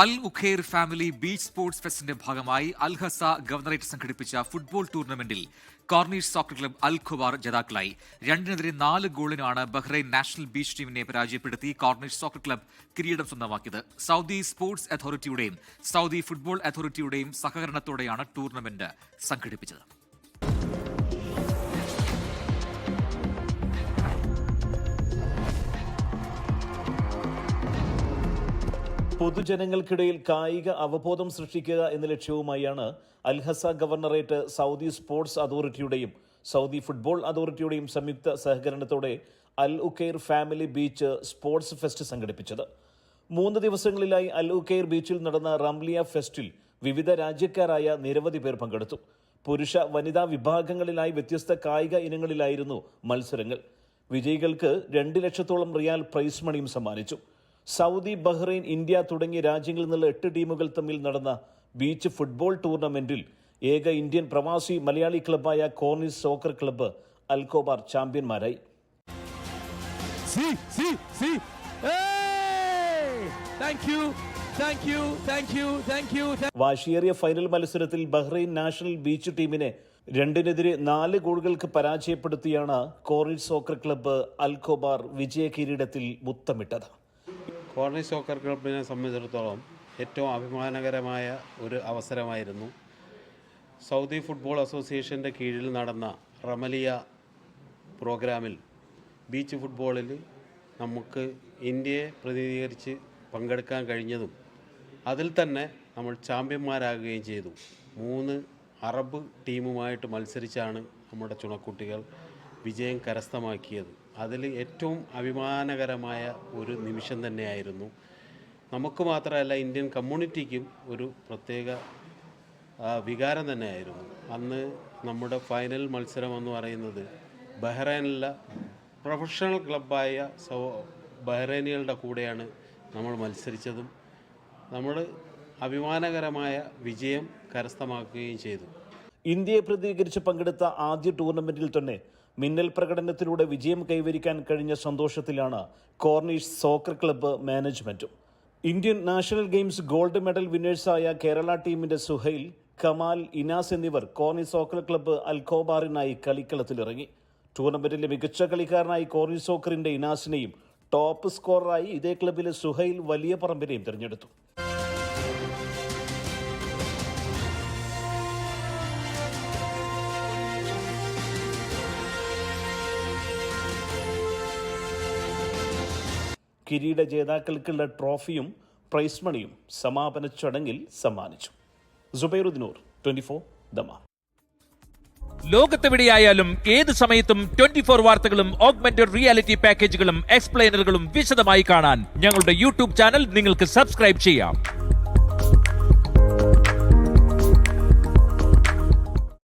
Al Uqair family beach sports ഫെസ്റ്റിന്റെ ഭാഗമായി Al Hasa governorate സംഘടിപ്പിച്ച football ടൂർണമെന്റിൽ Corniche soccer club Al Khobar ജേതാക്കളായി. രണ്ടിനെതിരെ നാല് ഗോളിനാണ് ബഹ്റൈൻ നാഷണൽ ബീച്ച് ടീമിനെ പരാജയപ്പെടുത്തി കോർണീഷ് സോക്കർ ക്ലബ് കിരീടം സ്വന്തമാക്കിയത്. സൗദി സ്പോർട്സ് അതോറിറ്റിയുടെയും സൗദി ഫുട്ബോൾ അതോറിറ്റിയുടെയും സഹകരണത്തോടെയാണ് ടൂർണമെന്റ് സംഘടിപ്പിച്ചത്. പൊതുജനങ്ങൾക്കിടയിൽ കായിക അവബോധം സൃഷ്ടിക്കുക എന്ന ലക്ഷ്യവുമായാണ് Al Hasa governorate Saudi sports അതോറിറ്റിയുടെയും Saudi football അതോറിറ്റിയുടെയും സംയുക്ത സഹകരണത്തോടെ Al Uqair family beach sports fest സംഘടിപ്പിച്ചത്. മൂന്ന് ദിവസങ്ങളിലായി അൽ ഉക്കൈർ ബീച്ചിൽ നടന്ന റംലിയ ഫെസ്റ്റിൽ വിവിധ രാജ്യക്കാരായ നിരവധി പേർ പങ്കെടുത്തു. പുരുഷ വനിതാ വിഭാഗങ്ങളിലായി വ്യത്യസ്ത കായിക ഇനങ്ങളിലായിരുന്നു മത്സരങ്ങൾ. വിജയികൾക്ക് രണ്ട് ലക്ഷത്തോളം റിയാൽ പ്രൈസ് മണിയും സമ്മാനിച്ചു. സൗദി ബഹ്റൈൻ ഇന്ത്യ തുടങ്ങിയ രാജ്യങ്ങളിൽ നിന്നുള്ള എട്ട് ടീമുകൾ തമ്മിൽ നടന്ന ബീച്ച് ഫുട്ബോൾ ടൂർണമെന്റിൽ ഏക ഇന്ത്യൻ പ്രവാസി മലയാളി ക്ലബ്ബായ Corniche soccer club Al Khobar ചാമ്പ്യന്മാരായി. വാശിയേറിയ ഫൈനൽ മത്സരത്തിൽ ബഹ്റൈൻ നാഷണൽ ബീച്ച് ടീമിനെ രണ്ടിനെതിരെ നാല് ഗോളുകൾക്ക് പരാജയപ്പെടുത്തിയാണ് Corniche soccer club Al Khobar വിജയ കിരീടത്തിൽ മുത്തമിട്ടത്. കോർണി സോക്കർ ക്ലബിനെ സംബന്ധിച്ചിടത്തോളം ഏറ്റവും അഭിമാനകരമായ ഒരു അവസരമായിരുന്നു. സൗദി ഫുട്ബോൾ അസോസിയേഷന്റെ കീഴിൽ നടന്ന റമലിയ പ്രോഗ്രാമിൽ ബീച്ച് ഫുട്ബോളിൽ നമുക്ക് ഇന്ത്യയെ പ്രതിനിധീകരിച്ച് പങ്കെടുക്കാൻ കഴിഞ്ഞതും അതിൽ തന്നെ നമ്മൾ ചാമ്പ്യന്മാരാകുകയും ചെയ്തു. മൂന്ന് അറബ് ടീമുമായിട്ട് മത്സരിച്ചാണ് നമ്മുടെ ചുണക്കുട്ടികൾ വിജയം കരസ്ഥമാക്കിയത്. അതിൽ ഏറ്റവും അഭിമാനകരമായ ഒരു നിമിഷം തന്നെയായിരുന്നു. നമുക്ക് മാത്രമല്ല ഇന്ത്യൻ കമ്മ്യൂണിറ്റിക്കും ഒരു പ്രത്യേക വികാരം തന്നെയായിരുന്നു. അന്ന് നമ്മുടെ ഫൈനൽ മത്സരം എന്ന് പറയുന്നത് ബഹ്റൈനിലെ പ്രൊഫഷണൽ ക്ലബ്ബായ സോ ബഹ്റൈനികളുടെ കൂടെയാണ് നമ്മൾ മത്സരിച്ചതും. നമ്മൾ അഭിമാനകരമായ വിജയം കരസ്ഥമാക്കുകയും ചെയ്തു. ഇന്ത്യയെ പ്രതികരിച്ച് പങ്കെടുത്ത ആദ്യ ടൂർണമെന്റിൽ തന്നെ മിന്നൽ പ്രകടനത്തിലൂടെ വിജയം കൈവരിക്കാൻ കഴിഞ്ഞ സന്തോഷത്തിലാണ് കോർണിഷ് സോക്കർ ക്ലബ്ബ് മാനേജ്മെന്റും. Indian national games gold medal വിന്നേഴ്സായ Kerala ടീമിന്റെ സുഹൈൽ കമാൽ ഇനാസ് എന്നിവർ കോർണി സോക്കർ ക്ലബ്ബ് അൽഖോബാറിനായി കളിക്കളത്തിലിറങ്ങി. ടൂർണമെന്റിലെ മികച്ച കളിക്കാരനായി കോർണി സോക്കറിന്റെ ഇനാസിനെയും ടോപ്പ് സ്കോററായി ഇതേ ക്ലബിലെ സുഹൈൽ വലിയ പറമ്പിനെയും തിരഞ്ഞെടുത്തു. കിരീട ജേതാക്കൾക്കുള്ള ട്രോഫിയും പ്രൈസ് മണിയും സമാപന ചടങ്ങിൽ സമ്മാനിച്ചു. സുബൈറുദ്ദീനൂർ ട്വന്റി ഫോർ ദമ. ലോകത്തെവിടെയായാലും ഏത് സമയത്തും ട്വന്റി ഫോർ വാർത്തകളും ഓഗ്മെന്റഡ് റിയാലിറ്റി പാക്കേജുകളും എക്സ്പ്ലെയിനറുകളും വിശദമായി കാണാൻ ഞങ്ങളുടെ യൂട്യൂബ് ചാനൽ നിങ്ങൾക്ക് സബ്സ്ക്രൈബ് ചെയ്യാം.